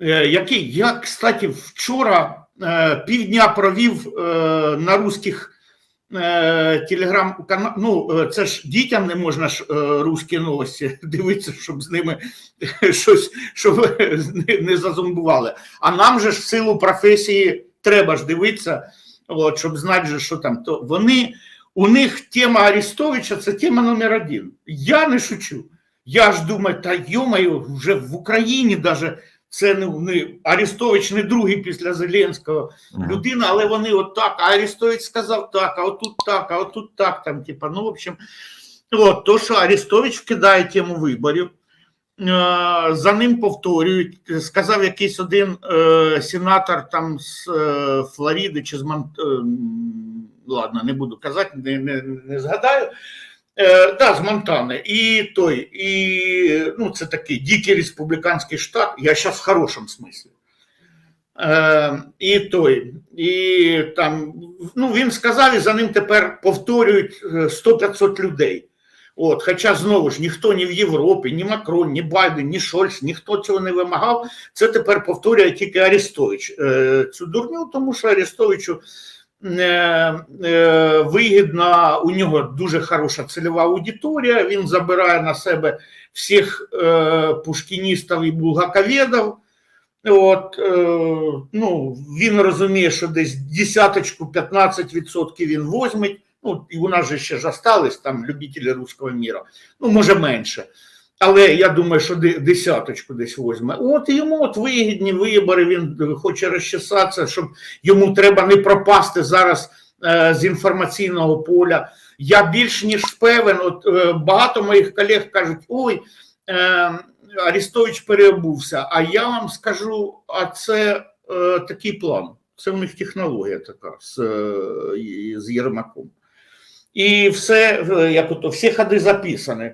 який я, кстати, вчора е, півдня провів е, на русських телеграм каналах. Ну, е, це ж дітям не можна ж е, русські новості дивитися, щоб з ними щось щоб не, зазомбували. А нам же ж в силу професії треба ж дивитися, от, щоб знати, що там. То вони. У них тема Арістовича це тема номер один. Я не шучу. Я ж думаю, та йомаю, вже в Україні даже це не, не Арістович не другий після Зеленського людина, але вони от так, а Арістович сказав так, а отут так, а отут так. Там, типа, ну, в общем, от, то, що Арістович вкидає тему виборів, е, за ним повторюють. Сказав якийсь один е, сенатор там з е, Флориди чи з Мон... е, ладно, не буду казати, не, не, не згадаю. Е, да, з Монтани. І той, і ну, це такий дикий республіканський штат, я зараз в хорошому смислі. Е, і той, і там, ну він сказав, і за ним тепер повторюють е, 100-500 людей. От, Хоча знову ж ніхто ні в Європі, ні Макрон, ні Байден, ні Шольц, ніхто цього не вимагав. Це тепер повторює тільки Арестович е, цю дурню, тому що Арестовичу е, е, вигідна, у нього дуже хороша цільова аудиторія. Він забирає на себе всіх е, пушкіністів і булгаковедів. От, ну, він розуміє, що десь десяточку 15% він возьме. Ну, і у нас же ще ж остались там любителі руського міра, ну, може менше. Але я думаю, що десяточку десь возьме. От йому от вигідні вибори, він хоче розчесатися, щоб йому треба не пропасти зараз е, з інформаційного поля. Я більш ніж певен, от е, багато моїх колег кажуть: ой, е, Арістович переобувся. А я вам скажу: а це е, такий план. Це в них технологія така з, е, з Єрмаком. І все, е, як ото, всі ходи записані.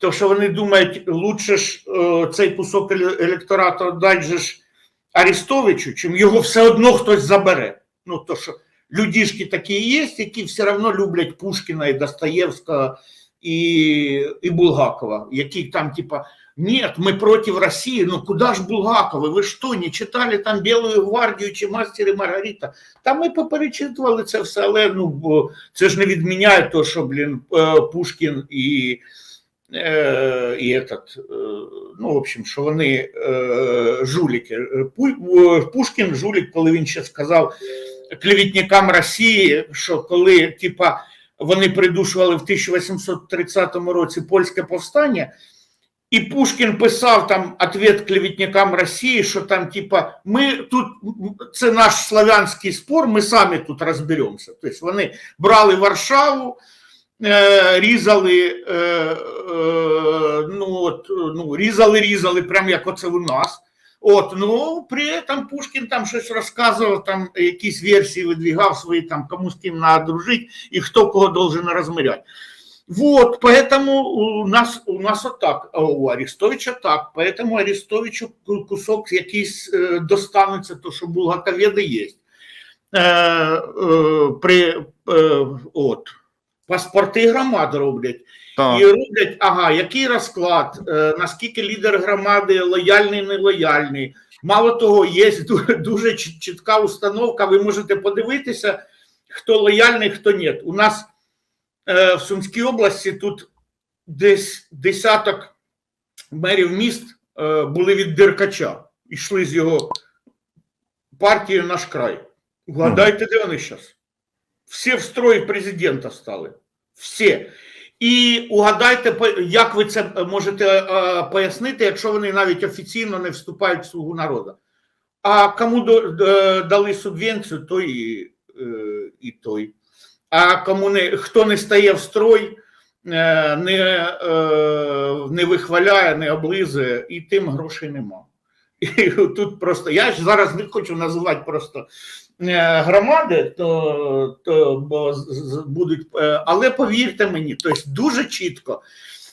То, що вони думають, лучше ж е, цей кусок електорату дати же ж Арістовичу, чим його все одно хтось забере. Ну, то що людішки такі є, які все одно люблять Пушкіна і Достоєвського і, і Булгакова, які там, типа, нет, мы против России, ну куда ж Булгакова, ви що, не читали там Білу гвардію чи Мастер і Маргарита? Та ми поперечитували це все, але ну, це ж не відміняє то, що, блін, е, Пушкін і, і этот, е, ну, в общем, що вони е, жуліки. Пу- Пушкін жулік, коли він ще сказав клеветникам Росії, що коли, типа, вони придушували в 1830 році польське повстання, і Пушкін писав там ответ клеветникам Росії, що там, типа, ми тут це наш славянський спор, ми самі тут розберемося. Тобто вони брали Варшаву, е, різали, е, е, ну, от, ну, різали, різали, прям як оце у нас. От, ну, при этом Пушкін там щось розказував, там якісь версії видвігав свої, там, кому з ким надо дружити і хто кого должен розмиряти. Вот, поэтому у нас, у нас вот так, а у Арестовича так, поэтому Арестовичу ку- кусок якийсь е, достанеться, то що булгаковеди є. Е, е, при, е, от, паспорти громад роблять. Так. І роблять, ага, який розклад, е, наскільки лідер громади лояльний, нелояльний. Мало того, є ду- дуже чітка установка, ви можете подивитися, хто лояльний, хто ні. У нас е, в Сумській області тут десь десяток мерів міст е, були від Деркача, йшли з його партією наш край. Вгадайте, де вони зараз? Всі в строї президента стали. Всі. І угадайте, як ви це можете е, пояснити, якщо вони навіть офіційно не вступають в слугу народу. А кому дали субвенцію, той і, е, і той. А кому не хто не стає в строй, е, не, е, не вихваляє, не облизує, і тим грошей нема. І тут просто я ж зараз не хочу називати просто е, громади, то, то будуть, е, але повірте мені, тобто дуже чітко.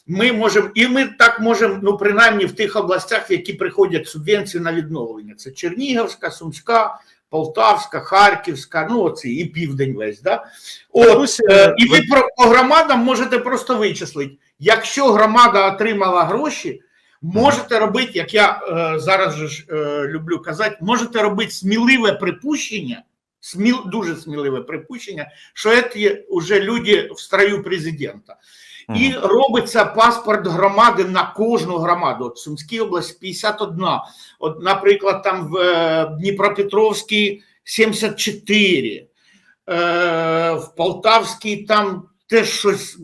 Ми можемо, і ми так можемо, ну принаймні в тих областях, в які приходять субвенції на відновлення. Це Чернігівська, Сумська, Полтавська, Харківська, ну оці і південь весь. Да? От, е, і ви по громадам можете просто вичислити. Якщо громада отримала гроші, можете робити, як я е, зараз же ж е, люблю казати, можете робити сміливе припущення, сміл, дуже сміливе припущення, що це вже люди в строю президента. І робиться паспорт громади на кожну громаду. От Сумській області 51. От, наприклад, там в е, Дніпропетровській 74, е, в Полтавській там теж щось е,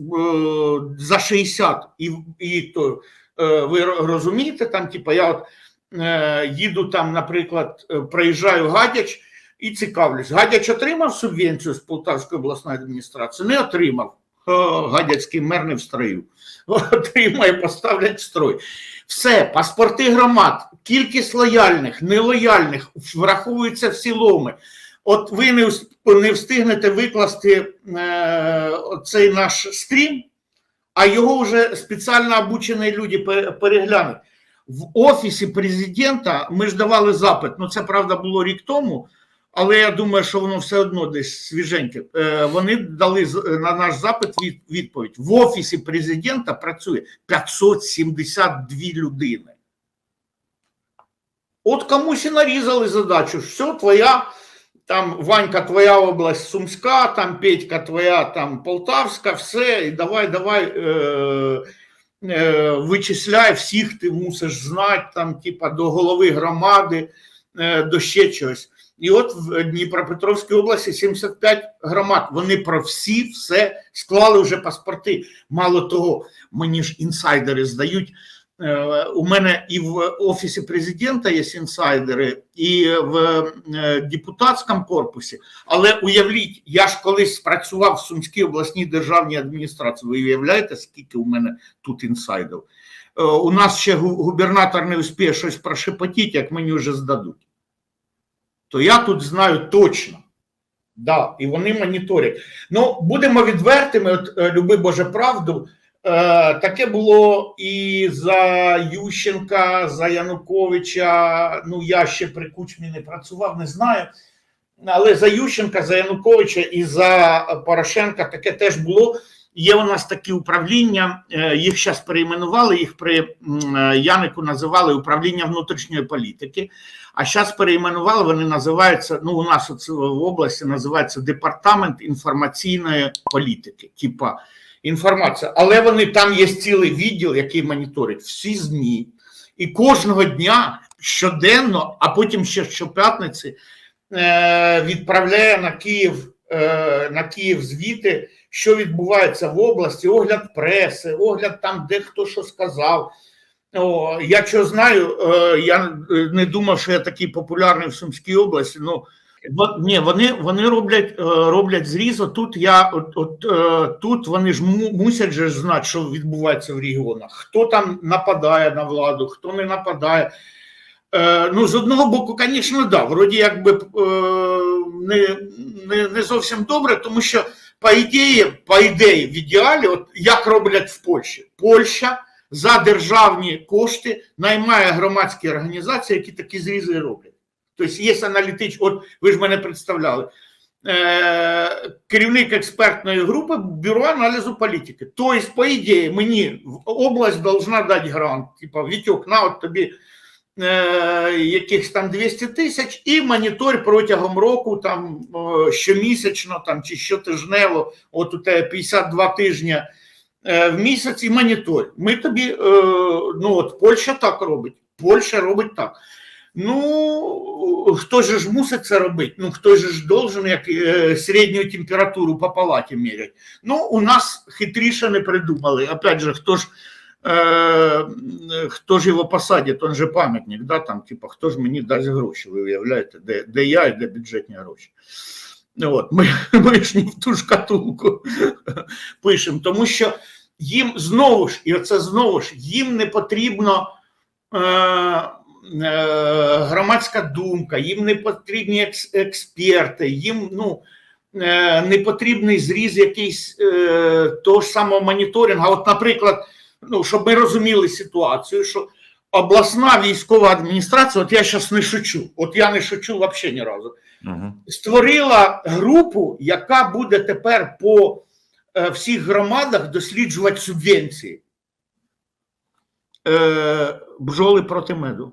за 60. І, і то, ви розумієте, там, типу, я от е, їду там, наприклад, е, проїжджаю Гадяч і цікавлюсь. Гадяч отримав субвенцію з Полтавської обласної адміністрації? Не отримав. Гадяцький мер не в строю. Отримає, поставлять в строй. Все, паспорти громад, кількість лояльних, нелояльних враховуються в цілому. От ви не встигнете викласти е, цей наш стрім, а його вже спеціально обучені люди переглянуть. В офісі президента ми ж давали запит. Ну це правда було рік тому, але я думаю, що воно все одно десь свіженьке. Е, Вони дали на наш запит від- відповідь. В офісі президента працює 572 людини. От комусь і нарізали задачу. Все, твоя, там Ванька, твоя область Сумська, там Петька, твоя там Полтавська, все, і давай, давай. Е- е, вичисляй всіх, ти мусиш знати, там, типа, до голови громади, е, до ще чогось. І от в Дніпропетровській області 75 громад. Вони про всі все склали вже паспорти. Мало того, мені ж інсайдери здають. Е, У мене і в офісі президента є інсайдери, і в е, депутатському корпусі. Але уявіть, я ж колись працював в Сумській обласній державній адміністрації. Ви уявляєте, скільки у мене тут інсайдів? Е, У нас ще губернатор не успіє щось прошепотіти, як мені вже здадуть. То я тут знаю точно. Да, і вони моніторять. Ну, будемо відвертими, от, люби Боже правду. Е, таке було і за Ющенка, за Януковича. Ну, я ще при Кучмі не працював, не знаю. Але за Ющенка, за Януковича і за Порошенка таке теж було. Є у нас такі управління, е, їх зараз перейменували, їх при е, Янику називали управління внутрішньої політики. А зараз перейменували, вони називаються, ну, у нас в області називається Департамент інформаційної політики, типа інформація. Але вони там є цілий відділ, який моніторить всі ЗМІ. І кожного дня щоденно, а потім ще щоп'ятниці е, відправляє на Київ, е, на Київ звіти, що відбувається в області, огляд преси, огляд там, де хто що сказав. О, я що знаю, е, я не думав, що я такий популярний в Сумській області. Ну ні, вони, вони роблять, е, роблять зріз. Тут я от, от е, тут вони ж мусять же знати, що відбувається в регіонах. Хто там нападає на владу, хто не нападає. Е, ну, з одного боку, звісно, да, вроді якби не, не, не зовсім добре, тому що по ідеї, по ідеї, в ідеалі, от як роблять в Польщі, Польща за державні кошти наймає громадські організації, які такі зрізи роблять. Тобто є аналітич, от ви ж мене представляли. Е, керівник експертної групи бюро аналізу політики. Тобто, по ідеї, мені область должна дати грант. Типа, Вітюк, на от тобі е, якихось там 200 тисяч, і монітор протягом року, там щомісячно там, чи щотижнево, от у тебе 52 тижні е, в місяць і монітор. Ми тобі, е, ну от Польща так робить, Польща робить так. Ну, хто ж мусить це робити? Ну, хто ж должен як е, середню температуру по палаті міряти? Ну, у нас хитріше не придумали. Опять же, хто ж е, хто ж його посадить, он же пам'ятник, да, там, типа, хто ж мені дасть гроші, ви уявляєте, де, де я і де бюджетні гроші. От, ми, ми ж не в ту шкатулку пишемо, тому що їм знову ж, і оце знову ж, їм не потрібно, е, громадська думка, їм не потрібні експерти, їм ну, е, не потрібний зріз якийсь е, того ж самого моніторингу. От, наприклад, ну, щоб ми розуміли ситуацію, що обласна військова адміністрація, от я зараз не шучу, от я не шучу взагалі ні разу Угу. створила групу, яка буде тепер по е, всіх громадах досліджувати субвенції. Е, бджоли проти меду.